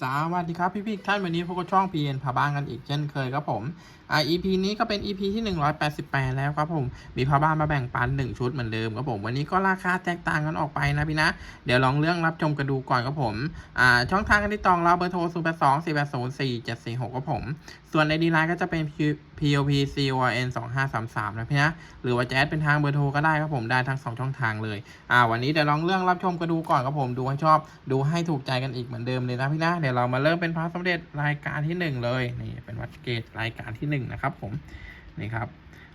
สวัสดีครับพี่ๆท่านวันนี้พวกบช่องพีเอ็นพาบ้านกันอีกเช่นเคยครับผมอ่า EP นี้ก็เป็น EP ที่ 188 แล้วครับผม มีพาบ้านมาแบ่งปัน 1 ชุดเหมือนเดิมครับผม วันนี้ก็ราคาแตกต่างกันออกไปนะพี่นะ เดี๋ยวลองเรื่องรับชมกันดูก่อนครับผมอ่าช่องทางกันที่ตองเราเบอร์โทร 0 8 2 4 8 0 4 7 4 6ครับผม ส่วนในดีไลน์ก็จะเป็น POP CON 2533นะพี่นะ หรือว่าจะแอดเป็นทางเบอร์โทรก็ได้ครับผมได้ทั้ง 2 ช่องทางเลย อ่า วันนี้เดี๋ยวลองเรื่องรับชมกันดูก่อนครับผมดูให้ชอบ ดูให้ถูกใจกันอีกเหมือนเดิมเลยนะพี่นะ เดี๋ยวเรามาเริ่มเป็นพระสมเด็จรายการที่หนึ่งเลย นี่เป็นวัดเกตรายการที่หนึ่งนะครับผม นี่ครับ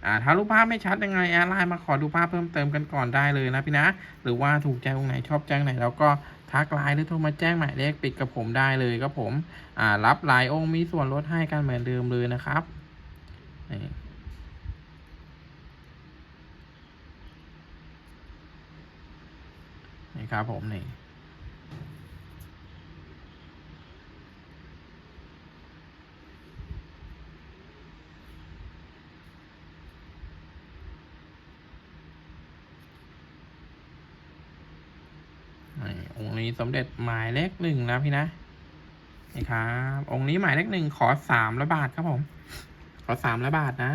อ่าถ้ารูปภาพไม่ชัดยังไงแอดไลน์มาขอดูภาพเพิ่มเติมกันก่อนได้เลยนะพี่นะ หรือว่าถูกใจตรงไหนชอบแจ้งไหนแล้วก็ ทักไลน์หรือโทรมาแจ้งหมายเลขปิดกับผมได้เลยครับผมอ่ารับหลายองค์มีส่วนลดให้กันเหมือนเดิมเลยนะครับนี่นี่ครับผมนี่องค์นี้ สมเด็จหมายเลขหนึ่งนะพี่นะนี่ครับองค์นี้หมายเลขหนึ่งขอสามละบาทครับผม ขอสามละบาทนะ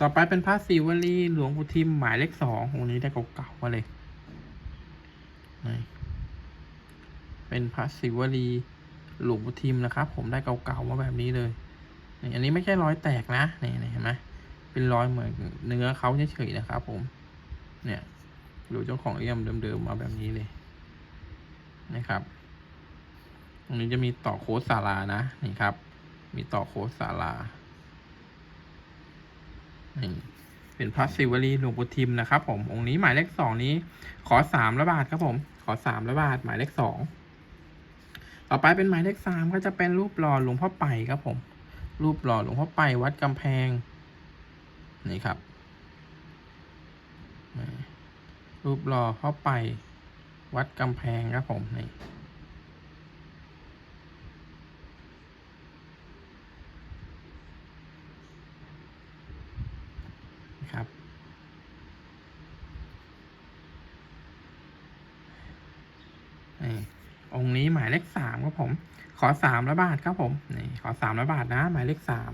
ต่อไปเป็นพระศิวลีหลวงปู่ทิมหมายเลขสององค์นี้ได้เก่าๆมาเลยนี่เป็นพระศิวลีหลวงปู่ทิมนะครับ ผมได้เก่าๆมาแบบนี้เลยนี่อันนี้ไม่ใช่รอยแตกนะนี่นี่เห็นไหมเป็นรอยเหมือนเนื้อเขาเฉยๆนะครับ ผม เนี่ยดูเจ้าของเอี่ยมเดิมๆมาแบบนี้เลย นะครับ ตรงนี้จะมีต่อโค้ดศาลานะนี่ครับ มีต่อโค้ดศาลานี่เป็นพระศิวลีหลวงปู่ทิมนะครับ ผมองค์นี้หมายเลขสองนี้ ขอสามละบาทครับผม ขอสามละบาทหมายเลขสองต่อไปเป็นหมายเลขสามก็จะเป็นรูปหล่อหลวงพ่อไปครับผม รูปหล่อหลวงพ่อไปวัดกำแพงนี่ครับรูปหล่อพ่อไป วัดกำแพงครับผมนี่ครับนี่องค์นี้หมายเลขสามครับผม ขอสามละบาทครับผมนี่ขอสามละบาทนะ หมายเลขสาม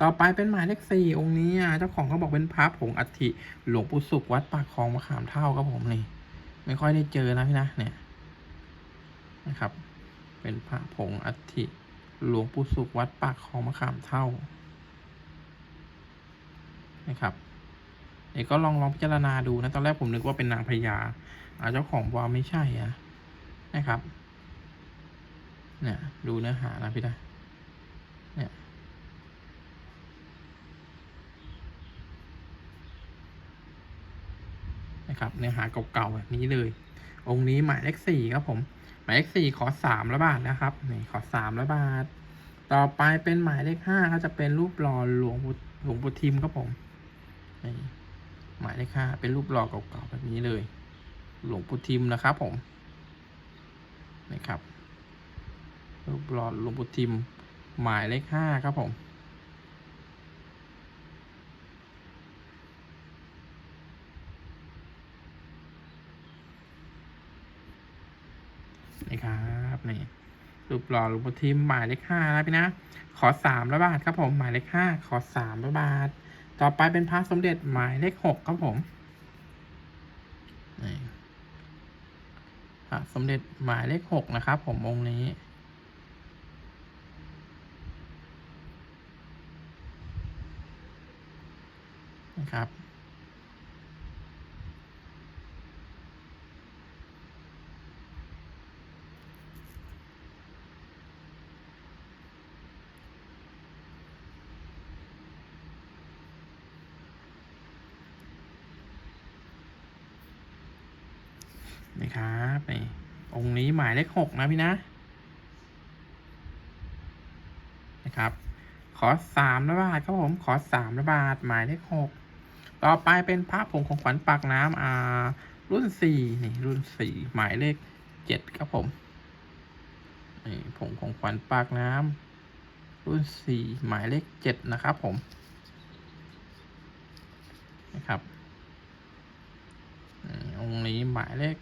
ต่อไปเป็นหมายเลขสี่องค์นี้อะเจ้าของเขาบอกเป็นพระผงอัฐิหลวงปู่สุขวัดปากคลองมะขามเท่าครับผมนี่ ไม่ค่อยได้เจอนะพี่นะเนี่ยนะครับ เป็นพระผงอัฐิหลวงปู่สุขวัดปากคลองมะขามเท่านะครับนี่ก็ลองลองพิจารณาดูนะตอนแรกผมนึกว่าเป็นนางพญาอาเจ้าของบอกว่าไม่ใช่อะนะครับเนี่ยดูเนื้อหานะพี่นะเนี่ย นะครับเนื้อหาเก่าๆแบบนี้เลย องค์นี้หมายเลขสี่ครับผม หมายเลขสี่ขอสามละบาทนะครับนี่ขอสามละบาท ต่อไปเป็นหมายเลขห้าก็จะเป็นรูปหล่อหลวงปู่หลวงปู่ทิมครับผมนี่หมายเลขห้าเป็นรูปหล่อเก่าๆแบบนี้เลย หลวงปู่ทิมนะครับผมนี่ครับรูปหล่อหลวงปู่ทิม หมายเลขห้าครับผม นี่ครับ นี่รูปหล่อหลวงปู่ทิมหมายเลขห้านะพี่นะ ขอสามละบาทครับผมหมายเลขห้าขอสามละบาท ต่อไปเป็นพระสมเด็จหมายเลขหกครับผมนี่พระสมเด็จหมายเลขหกนะครับ ผมองค์นี้นะครับ นี่ครับนี่ องนี้หมายเลขหกนะพี่นะ นะครับ ขอสามละบาทครับผมขอสามละบาทหมายเลขหกต่อไปเป็นพระผงของขวัญปากน้ำอ่า รุ่นสี่นี่รุ่นสี่หมายเลขเจ็ดครับผมนี่ผงของขวัญปากน้ำรุ่นสี่หมายเลขเจ็ดนะครับผมนะครับองค์นี้หมายเลข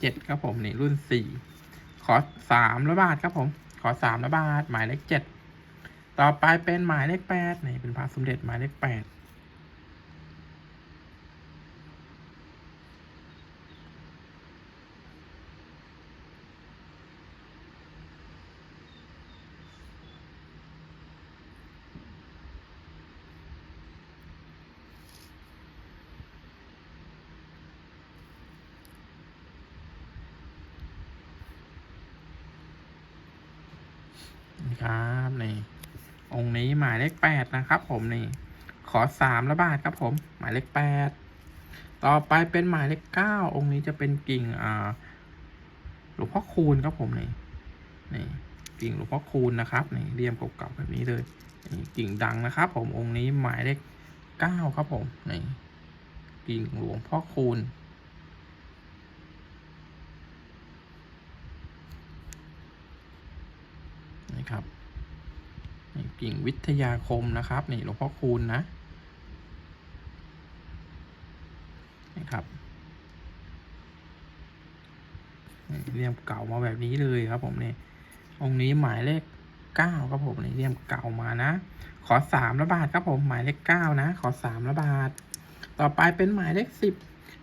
เจ็ดครับผมนี่รุ่นสี่ขอสามละบาทครับผม ขอสามละบาทหมายเลขเจ็ดต่อไปเป็นหมายเลขแปดนี่เป็นพระสมเด็จหมายเลขแปด ครับนี่องค์นี้หมายเลขแปดนะครับผมนี่ ขอสามละบาทครับผม หมายเลขแปดต่อไปเป็นหมายเลขเก้าองค์นี้จะเป็นกิ่งอ่าหลวงพ่อคูณครับผมนี่นี่กิ่งหลวงพ่อคูณนะครับนี่เรียมเก่าๆแบบนี้เลยนี่กิ่งดังนะครับ ผมองค์นี้หมายเลขเก้าครับผมนี่กิ่งหลวงพ่อคูณ ครับกิ่งวิทยาคมนะครับ นี่หลวงพ่อคูณนะนี่ครับเรียมเก่ามาแบบนี้เลยครับ ผมนี่องค์นี้หมายเลขเก้าครับผมนี่เรียมเก่ามานะ ขอสามละบาทครับผมหมายเลขเก้านะ ขอสามละบาท ต่อไปเป็นหมายเลขสิบ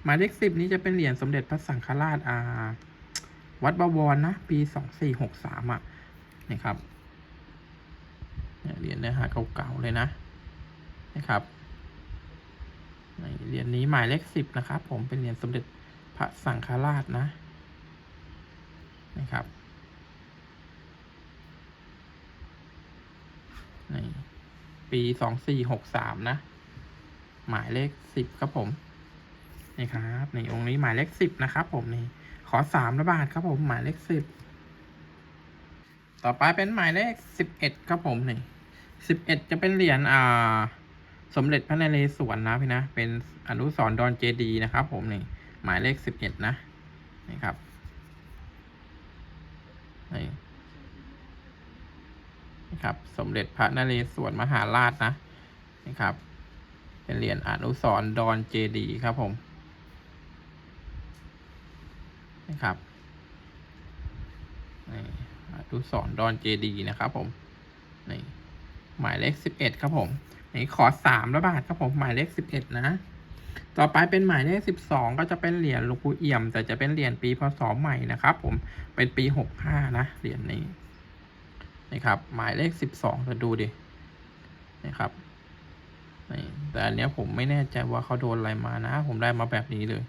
หมายเลขสิบนี้จะเป็นเหรียญสมเด็จพระสังฆราชอาวัดบวรนะ ปีสองสี่หกสามอะนี่ครับ เหรียญเนื้อหาเก่าๆเลยนะนะครับในเหรียญนี้หมายเลขสิบนะครับ ผมเป็นเหรียญสมเด็จพระสังฆราชนะนะครับนี่ปีสองสี่หกสามนะ หมายเลขสิบครับผมนี่ครับนี่องค์นี้หมายเลขสิบนะครับผมนี่ขอสามละบาทครับผมหมายเลขสิบต่อไปเป็นหมายเลขสิบเอ็ดครับผมนี่ สิบเอ็ดจะเป็นเหรียญอ่า สมเด็จพระนเรศวรนะพี่นะ เป็นอนุสรณ์ดอนเจดีนะครับ ผมนี่หมายเลขสิบเอ็ดนะนี่ครับนี่ครับ สมเด็จพระนเรศวรมหาราชนะนี่ครับ เป็นเหรียญอนุสรณ์ดอนเจดีครับผมนี่ครับนี่อนุสรณ์ดอนเจดีนะครับผมนี่ หมายเลขสิบเอ็ดครับผมนี่ขอสามละบาทครับผมหมายเลขสิบเอ็ดนะ ต่อไปเป็นหมายเลขสิบสองก็จะเป็นเหรียญหลวงปู่เอี่ยม แต่จะเป็นเหรียญปีพศใหม่นะครับผมเป็นปีหกห้านะเหรียญนี้นี่ครับหมายเลขสิบสองจะดูดินี่ครับนี่แต่อันเนี้ยผมไม่แน่ใจว่าเขาโดนอะไรมานะ ผมได้มาแบบนี้เลย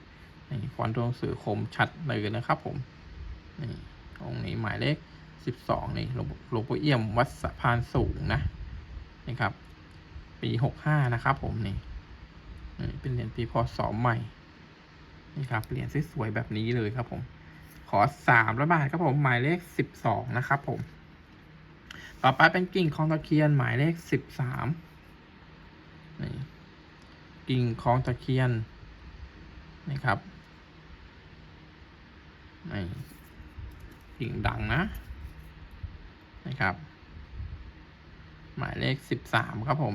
นี่ฟอนต์ตัวหนังสือคมชัดเลยนะครับผมนี่องค์นี้หมายเลขสิบสองนี่หลวงปู่เอี่ยมวัดสะพานสูงนะ นี่ครับ ปีหกห้านะครับผมนี่เป็นเหรียญปีพศใหม่นี่ครับเหรียญสวยๆแบบนี้เลยครับผม ขอสามละบาทครับผมหมายเลขสิบสองนะครับผม ต่อไปเป็นกิ่งคลองตะเคียนหมายเลขสิบสามนี่กิ่งคลองตะเคียนนี่ครับนี่กิ่งดังนะนะครับ หมายเลขสิบสามครับผม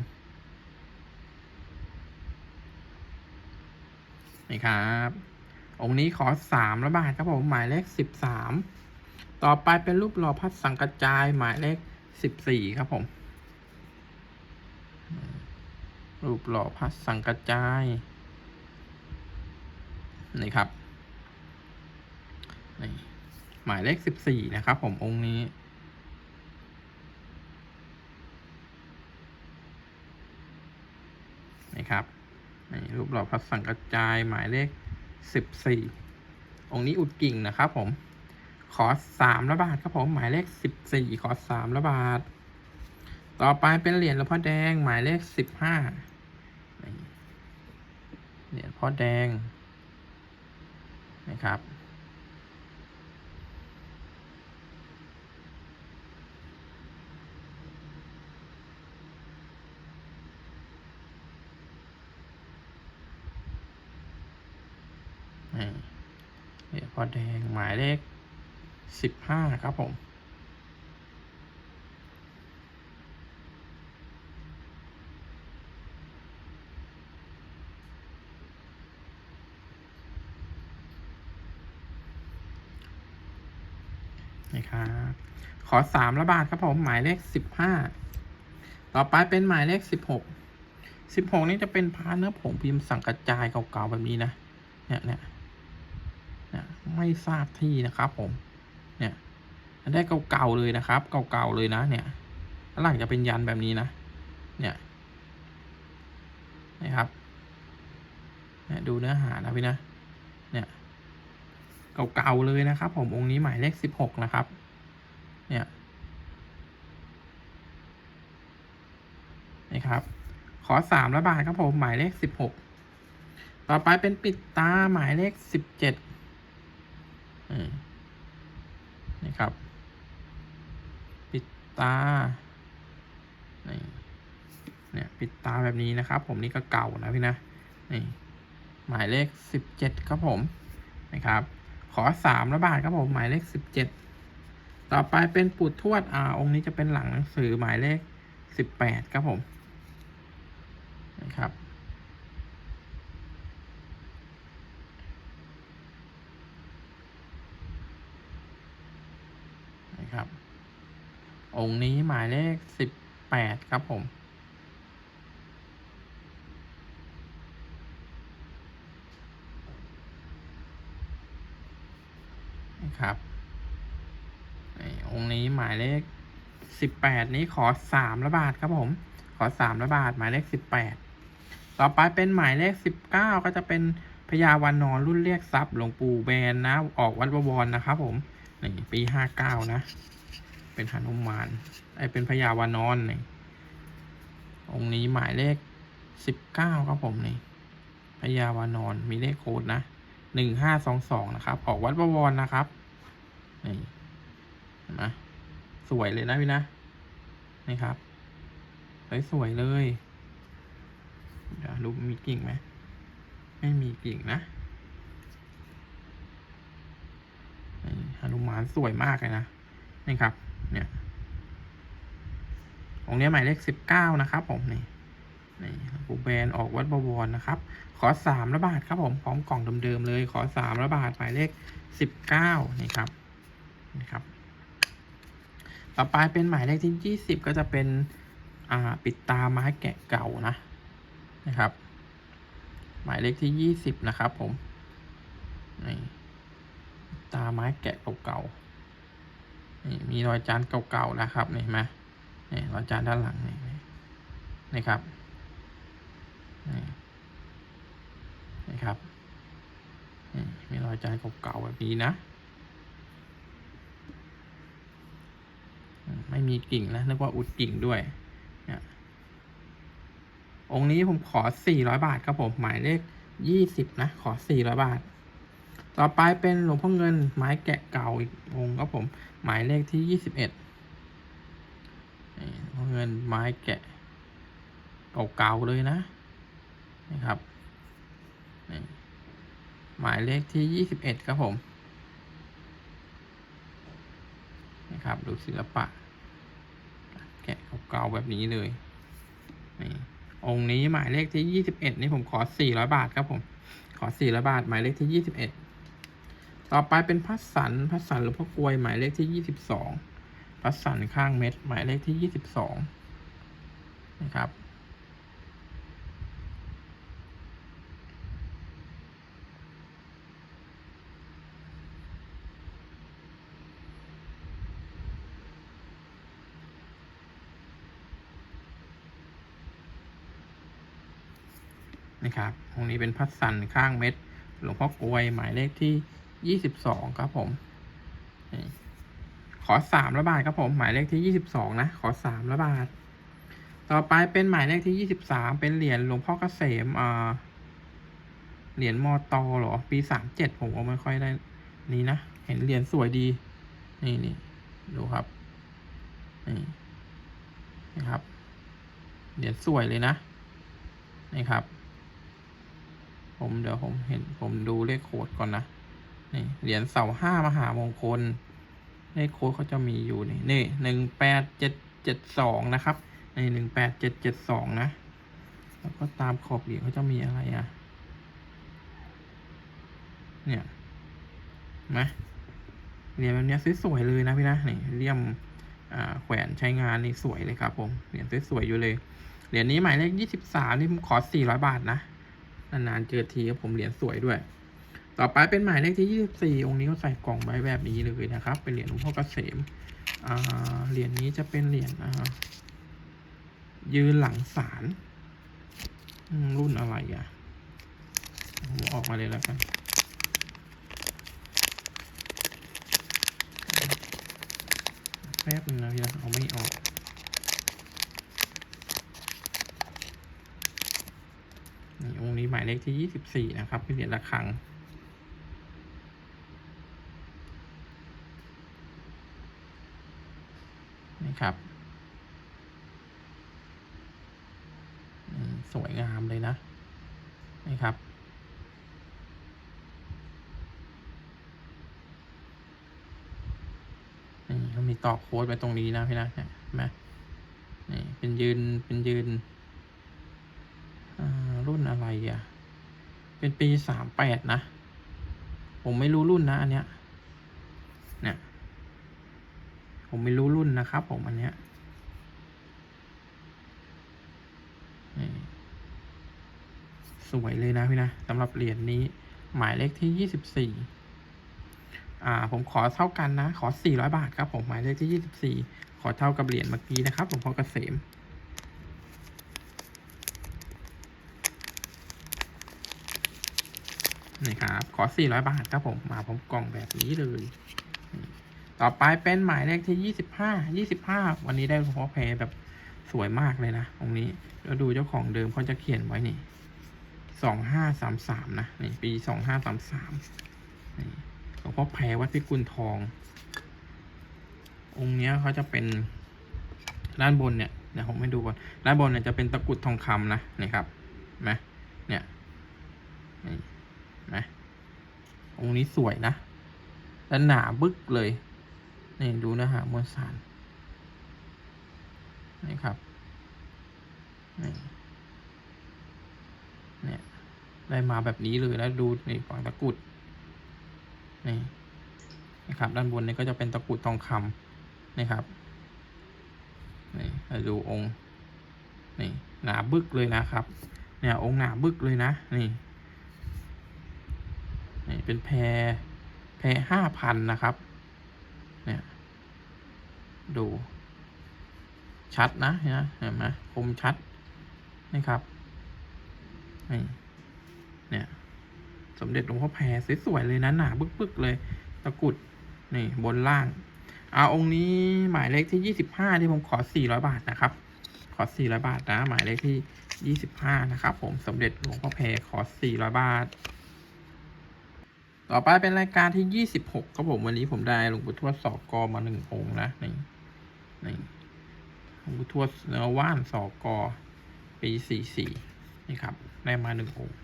นี่ครับ องค์นี้ขอสามละบาทครับผม หมายเลขสิบสามต่อไปเป็นรูปหล่อพัดสังกระจายหมายเลขสิบสี่ครับผม รูปหล่อพัดสังกระจาย นี่ครับนี่หมายเลขสิบสี่นะครับผมองค์นี้ ครับนี่รูปหล่อพระสังกระจายหมายเลขสิบสี่องค์นี้อุดกิ่งนะครับผม ขอสามระบาทครับผม หมายเลขสิบสี่ขอสามระบาท ต่อไปเป็นเหรียญหลวงพ่อแดงหมายเลขสิบห้าเหรียญพ่อแดงนะครับ นี่เหรียญพ่ อแดงหมายเลขสิบห้าครับผมตนะครับ ขอสามระบาทครับผม หมายเลขสิบห้าต่อไปเป็นหมายเลขสิบหกสิบหกนี่จะเป็นพาเนื้อผงพิมพ์สังกระจายเก่าๆแบบนี้นะ เนี่ยเนี่ย ไม่ทราบที่นะครับผมเนี่ยได้เก่าๆเลยนะครับ เก่าๆเลยนะ เนี่ยหลังจะเป็นยันแบบนี้นะ เนี่ยนะครับเนี่ยดูเนื้อหานะพี่นะ เนี่ยเก่าๆเลยนะครับ ผมองค์นี้หมายเลขสิบหกนะครับ เนี่ยนี่ครับขอสามระบาทครับผมหมายเลขสิบหกต่อไปเป็นปิดตาหมายเลขสิบเจ็ด นี่ครับ ปิดตานี่เนี่ยปิดตาแบบนี้นะครับ ผมนี่ก็เก่านะพี่นะนี่หมายเลขสิบเจ็ดครับผมนะครับ ขอสามระบาทครับผมหมายเลขสิบเจ็ดต่อไปเป็นปุดทวดอ่าองค์นี้จะเป็นหลังหนังสือหมายเลขสิบแปดครับผมนะครับ องค์นี้หมายเลขสิบแปดครับผม นะครับองค์นี้หมายเลขสิบแปดนี้ขอสามระบาทครับผม ขอสามระบาทหมายเลขสิบแปดต่อไปเป็นหมายเลขสิบเก้าก็จะเป็นพญาวานนอนรุ่นเรียกทรัพย์หลวงปู่แบนนะ ออกวัดบวรนะครับผมนี่ปีห้าเก้านะ เป็นหนุมาน ไอเป็นพญาวานอนนี่องค์นี้หมายเลขสิบเก้าครับผมนี่พญาวานอนมีเลขโค้ดนะหนึ่งห้าสองสองนะครับ ออกวัดบวรนะครับนี่เห็นไหมสวยเลยนะพี่นะนี่ครับสวยๆเลยเดี๋ยวรูปมีกิ่งไหมไม่มีกิ่งนะนี่ฮนุมานสวยมากเลยนะนี่ครับ เนี่ยองค์นี้หมายเลขสิบเก้านะครับผมนี่นี่ปูแบนออกวัดบวรนะครับ ขอสามระบาทครับผมพร้อมกล่องเดิมๆเลย ขอสามระบาทหมายเลขสิบเก้านี่ครับนี่ครับ ต่อไปเป็นหมายเลขที่ยี่สิบก็จะเป็นอ่าปิดตาไม้แกะเก่านะนะครับ หมายเลขที่ยี่สิบนะครับผมนี่ตาไม้แกะเก่าๆ นี่มีรอยจานเก่าๆนะครับนี่เห็นไหมนี่รอยจานด้านหลังนี่นี่ครับนี่ครับนี่มีรอยจานเก่าๆแบบนี้นะไม่มีกิ่งนะนึกว่าอุดกิ่งด้วยเนี่ยองค์นี้ผมขอสี่ร้อยบาทครับผม หมายเลขยี่สิบนะ ขอสี่ร้อยบาท ต่อไปเป็นหลวงพ่อเงินไม้แกะเก่าอีกองค์ครับผม หมายเลขที่ยี่สิบเอ็ดหลวงพ่อเงินไม้แกะเก่าๆเลยนะนะครับหมายเลขที่ยี่สิบเอ็ดครับผมนะครับดูศิลปะ แกะเก่าๆแบบนี้เลยนี่องค์นี้หมายเลขที่ยี่สิบเอ็ดนี่ผมขอสี่ร้อยบาทครับผม ขอสี่ร้อยบาท หมายเลขที่ยี่สิบเอ็ด ต่อไปเป็นพัสสันพัสสันหรือพ่อกลวยหมายเลขที่ยี่สิบสองพัสสันข้างเม็ด หมายเลขที่ยี่สิบสองนะครับ นะครับ ตรงนี้เป็นพัดสันข้างเม็ด หลวงพ่อกลวยหมายเลขที่ ยี่สิบสองครับผมขอสามระบาทครับผม หมายเลขที่ยี่สิบสองนะ ขอสามระบาท ต่อไปเป็นหมายเลขที่ยี่สิบสามเป็นเหรียญหลวงพ่อเกษมอ่าเหรียญมอตอหรอ ปีสามเจ็ดผมก็ไม่ค่อยได้นี่นะ เห็นเหรียญสวยดี นี่นี่ดูครับ นี่นี่ครับ เหรียญสวยเลยนะ นี่ครับ ผมเดี๋ยวผมเห็นผมดูเลขโคดก่อนนะ นี่เหรียญเสาห้ามหามงคลเลขโค้ดเขาจะมีอยู่นี่นี่หนึ่งแปดเจ็ดเจ็ดสองนะครับนี่หนึ่งแปดเจ็ดเจ็ดสองนะ แล้วก็ตามขอบเหรียญเขาจะมีอะไรอะ เนี่ยนไหมเหรียญแบบเนี้ยสวยๆเลยนะพี่นะนี่เลี่ยมแขวนใช้งานนี่สวยเลยครับผมเหรียญสวยๆอยู่เลยเหรียญนี้หมายเลขยี่สิบสามนี่ผมขอสี่ร้อยบาทนะนานๆเจอทีครับผมเหรียญสวยด้วย ต่อไปเป็นหมายเลขที่ยี่สิบสี่องค์นี้ก็ใส่กล่องไว้แบบนี้เลยนะครับ เป็นเหรียญหลวงพ่อเกษมเหรียญนี้จะเป็นเหรียญยืนหลังศาลรุ่นอะไรอะผมออกมาเลยแล้วกันแป๊บนึงนะพี่นะเอาไม่ออกนี่องค์นี้หมายเลขที่ยี่สิบสี่นะครับเป็นเหรียญระฆัง ครับ สวยงามเลยนะนี่ครับ นี่เขามีต่อโค้ดไว้ตรงนี้นะพี่นะเนี่ยเห็นไหมนี่เป็นยืน เป็นยืน รุ่นอะไรอะ เป็นปีสามแปดนะ ผมไม่รู้รุ่นนะอันเนี้ย ผมไม่รู้รุ่นนะครับผมอันเนี้ยสวยเลยนะพี่นะสำหรับเหรียญนี้ หมายเลขที่ยี่สิบสี่อ่า ผมขอเท่ากันนะ ขอ400บาทครับผมหมายเลขที่24ขอเท่ากับเหรียญเมื่อกี้นะครับหลวงพ่อเกษมนี่ครับ ขอ400บาทครับผม มาพร้อมกล่องแบบนี้เลย ต่อไปเป็นหมายเลขที่25 25วันนี้ได้หลวงพ่อแพรแบบสวยมากเลยนะตรงนี้แล้วดูเจ้าของเดิมเขาจะเขียนไว้นี่2533นะ นี่ปี2533นี่หลวงพ่อแพรวัดพิกุลทอง องค์เนี้ยเขาจะเป็นด้านบนเนี่ยเดี๋ยวผมให้ดูก่อนด้านบนเนี่ยจะเป็นตะกุดทองคำนะนี่ครับนไหมเนี่ยนี่นไหมองค์นี้สวยนะ และหนาบึกเลย นี่ดูเนื้อหามวลสาร นี่ครับ นี่เนี่ยได้มาแบบนี้เลยแล้วดูในฝั่งตะกุดนี่นะครับ ด้านบนนี้ก็จะเป็นตะกุดทองคำนะครับนี่ดูองค์นี่หนาบึกเลยนะครับ เนี่ยองค์หนาบึกเลยนะนี่นี่เป็นแพรแพรห้าพันนะครับ ดู ชัดนะเห็นไหมเห็นไหมคมชัดนี่ครับนี่เนี่ย สมเด็จหลวงพ่อแพรสวยๆเลยนะหนาบึกๆเลย ตะกุดนี่บนล่างเอาองค์นี้หมายเลขที่ยี่สิบห้าที่ผมขอสี่ร้อยบาทนะครับ ขอสี่ร้อยบาทนะ หมายเลขที่ยี่สิบห้านะครับ ผมสมเด็จหลวงพ่อแพรขอสี่ร้อยบาท ต่อไปเป็นรายการที่ยี่สิบหกครับผมวันนี้ผมได้หลวงปู่ทวดสอกกอมาหนึ่งองค์นะนี่ นี่หลวงปู่ทวดเนื้อว่านสอกกอปีสี่สี่นี่ครับได้มาหนึ่งองค์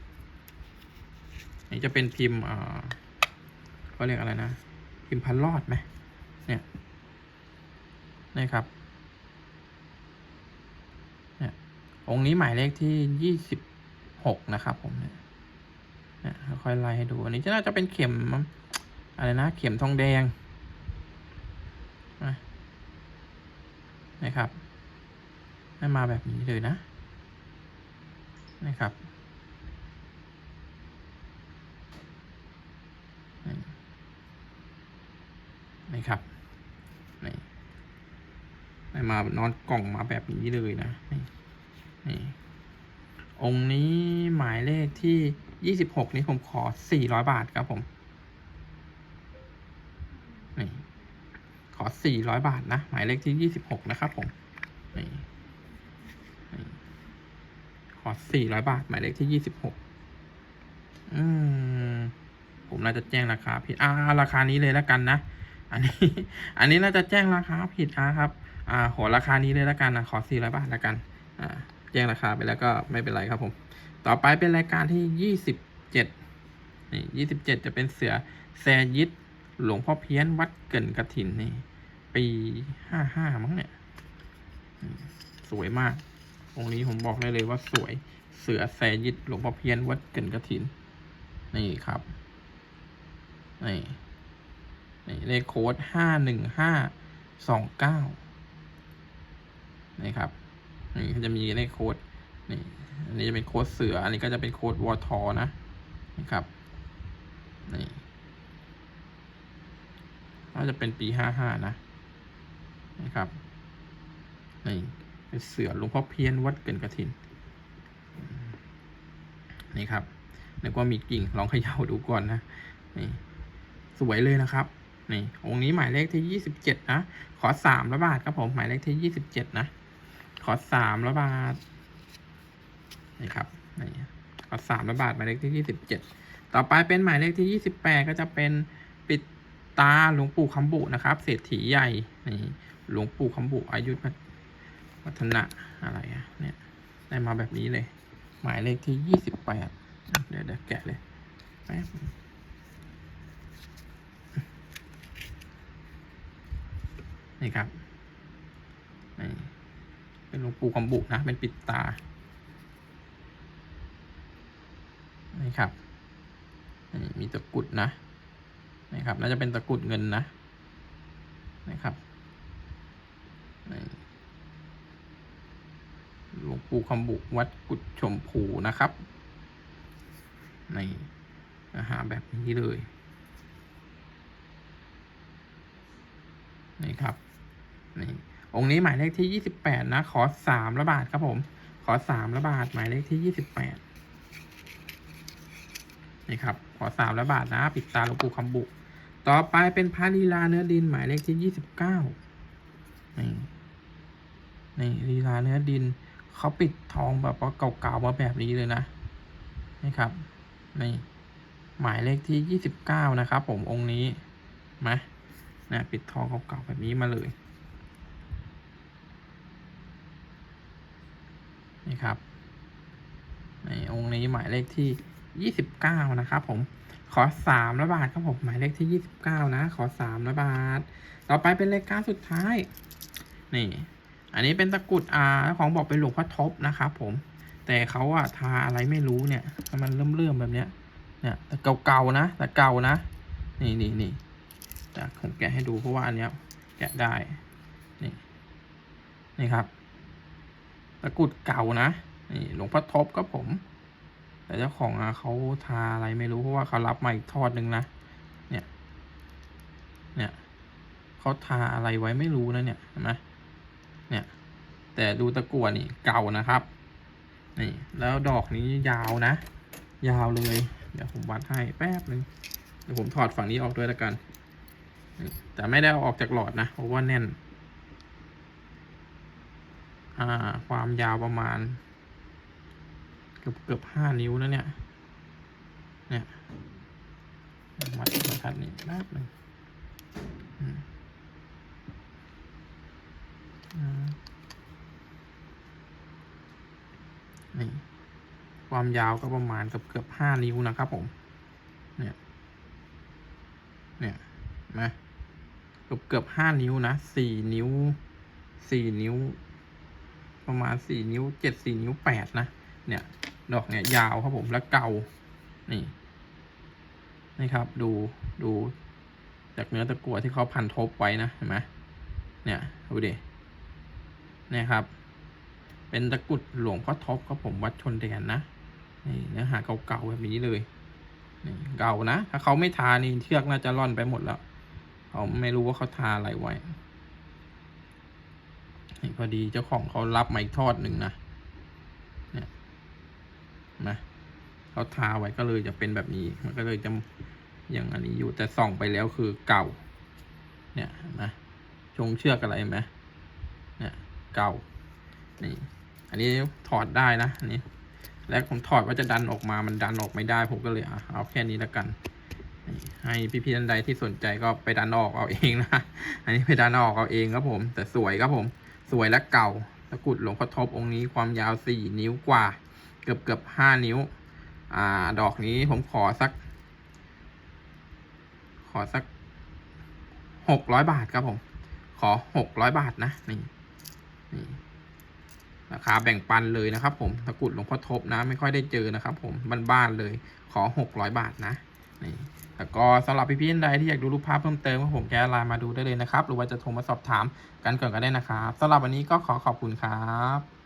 นี่จะเป็นพิมพ์อ่าเขาเรียกอะไรนะ พิมพ์พันรอดไหมเนี่ยนี่ครับเนี่ยองค์นี้หมายเลขที่ยี่สิบหกนะครับผมเนี่ยเนี่ยค่อยไล่ให้ดู อันนี้จะน่าจะเป็นเข็มอะไรนะ เข็มทองแดงนะ นะครับให้มาแบบนี้เลยนะนะครับนี่ครับนี่ได้มานอนกล่องมาแบบนี้เลยนะนี่นี่องค์นี้หมายเลขที่ยี่สิบหกนี้ผมขอสี่ร้อยบาทครับผม ขอ400 บาทนะ หมายเลขที่ 26 นะครับผมนี่ขอ 400 บาท หมายเลขที่ 26อืมผมน่าจะแจ้งราคาผิด อ่า ราคานี้เลยแล้วกันนะ อันนี้ อันนี้น่าจะแจ้งราคาผิดนะครับ อ่า ขอราคานี้เลยแล้วกันนะ ขอ 400 บาทแล้วกัน อ่า แจ้งราคาไปแล้วก็ไม่เป็นไรครับผม ต่อไปเป็นรายการที่ 27 นี่ 27 จะเป็นเสือแซยิดหลวงพ่อเพี้ยนวัดเกินกระถินนี่ ปีห้าห้ามั้งเนี่ย สวยมาก องค์นี้ผมบอกได้เลยว่าสวย เสือแซยิดหลวงพ่อเพี้ยนวัดเกินกระถิน นี่ครับ นี่นี่เลขโค้ดห้าหนึ่งห้าสองเก้านี่ครับ นี่ก็จะมีเลขโค้ด นี่ อันนี้จะเป็นโค้ดเสือ อันนี้ก็จะเป็นโค้ดวอทอนะนี่ครับ นี่ก็จะเป็นปีห้าห้านะ นี่ครับนี่เป็นเสือหลวงพ่อเพี้ยนวัดเกินกระถินนี่ครับนึกว่ามีกิ่งลองเขย่าดูก่อนนะนี่สวยเลยนะครับนี่องค์นี้หมายเลขที่ยี่สิบเจ็ดนะขอสามละบาทครับผมหมายเลขที่ยี่สิบเจ็ดนะขอสามละบาทนี่ครับนี่ขอสามละบาทหมายเลขที่ยี่สิบเจ็ดต่อไปเป็นหมายเลขที่ยี่สิบแปดก็จะเป็นปิดตาหลวงปู่คำบุนะครับเศรษฐีใหญ่นี่ หลวงปู่คำบุอายุวัฒนะอะไรอะเนี่ยได้มาแบบนี้เลย หมายเลขที่ยี่สิบแปดเดี๋ยวเดี๋ยวแกะเลยแป๊บนี่ครับนี่เป็นหลวงปู่คำบุนะ เป็นปิดตา นี่ครับนี่มีตะกุดนะ นี่ครับ น่าจะเป็นตะกุดเงินนะนี่ครับ นี่ หลว งปู่คำบุวัดกุดชมพูนะครับในี่นะฮะแบบนี้เลยนี่ครับนี่องค์นี้หมายเลขที่ยี่สิบแปดนะ ขอสามละบาทครับผม ขอสามละบาทหมายเลขที่ยี่สิบแปดนี่ครับ ขอสามละบาทนะ ปิดตาหลวงปู่คำบุ ต่อไปเป็นพระลีลาเนื้อดินหมายเลขที่ยี่สิบเก้านี่นี่ลีลาเนื้อดิน เขาปิดทองแบบว่าเก่าๆมาแบบนี้เลยนะนี่ครับนี่หมายเลขที่ยี่สิบเก้านะครับ ผมองค์นี้มานะปิดทองเก่าๆแบบนี้มาเลยนี่ครับในองค์นี้หมายเลขที่ยี่สิบเก้านะครับ ผมขอสามละบาทครับผมหมายเลขที่ยี่สิบเก้านะ ขอสามละบาท ต่อไปเป็นรายกาสุดท้าย นี่ อันนี้เป็นตะกรุดอ่าของบอกเป็นหลวงพ่อทบนะครับผม แต่เขาอะทาอะไรไม่รู้เนี่ย มันเริ่มเริ่มๆแบบเนี้ย เนี่ยแต่เก่าๆนะ แต่เก่านะ นี่นี่นี่แต่ผมแกะให้ดูเพราะว่าอันเนี้ยแกะได้ นี่ นี่ครับ ตะกรุดเก่านะ นี่หลวงพ่อทบก็ผม แต่เจ้าของอะเขาทาอะไรไม่รู้เพราะว่าเขารับมาอีกทอดหนึ่งนะ เนี่ย เนี่ย เขาทาอะไรไว้ไม่รู้นะเนี่ย เห็นไหม เนี่ย แต่ดูตะกั่วนี่เก่านะครับ นี่ แล้วดอกนี้ยาวนะ ยาวเลย เดี๋ยวผมวัดให้แป๊บหนึ่งเดี๋ยวผมถอดฝั่งนี้ออกด้วยแล้วกัน แต่ไม่ได้เอาออกจากหลอดนะเพราะว่าแน่น อ่า ความยาวประมาณ เกือบเกือบห้านิ้วนะเนี่ย เนี่ยวัดนะครับนี่แป๊บหนึ่งมอืม นี่ความยาวก็ประมาณเกือบเกือบห้านิ้วนะครับผม เนี่ย เนี่ยนะเกือบเกือบห้านิ้วนะสี่นิ้วสี่นิ้ว ประมาณสี่นิ้วเจ็ดสี่นิ้วแปดนะ เนี่ย ดอกเนี่ยยาวครับผมแล้วเก่า นี่ นี่ครับ ดูดู จากเนื้อตะกั่วที่เขาพันทบไว้นะเห็นไหมเนี่ยดูดิเนี่ยครับ เป็นตะกุดหลวงพ่อทบครับผมวัดชนแดนนะนี่เนื้อหาเก่าๆแบบนี้เลยนี่เก่านะ ถ้าเขาไม่ทานี่เชือกน่าจะร่อนไปหมดแล้วเขาไม่รู้ว่าเขาทาอะไรไว้นี่พอดีเจ้าของเขารับมาอีกทอดหนึ่งนะเนี่ยนะเขาทาไว้ก็เลยจะเป็นแบบนี้ มันก็เลยจะอย่างอันนี้อยู่แต่ส่องไปแล้วคือเก่า เนี่ยนะชงเชือกอะไรไหมเนี่ยเก่า นี่ อันนี้ถอดได้นะอันนี้แล้วผมถอดว่าจะดันออกมา มันดันออกไม่ได้ ผมก็เลยเอาแค่นี้แล้วกันนให้พี่ๆท่านใดที่สนใจก็ไปดันออกเอาเองนะ อันนี้ไปดันออกเอาเองครับผม แต่สวยครับผม สวยและเก่าตะกุดหลวงพ่อทบองค์นี้ความยาวสี่นิ้วกว่า เกือบเกือบห้านิ้ว อ่า ดอกนี้ผมขอสัก ขอสักหกร้อยบาทครับผม ขอหกร้อยบาทนะ นี่ นี่ ราคาแบ่งปันเลยนะครับ ผมตะกุดหลวงพ่อทบนะ ไม่ค่อยได้เจอนะครับ ผมบ้านๆเลย ขอหกร้อยบาทนะนี่แล้วก็สำหรับพี่ๆท่านใดที่อยากดูรูปภาพเพิ่มเติมก็ผมแกไลน์มาดูได้เลยนะครับ หรือว่าจะโทรมาสอบถามกันก่อนก็ได้นะครับสำหรับวันนี้ก็ขอขอบคุณครับ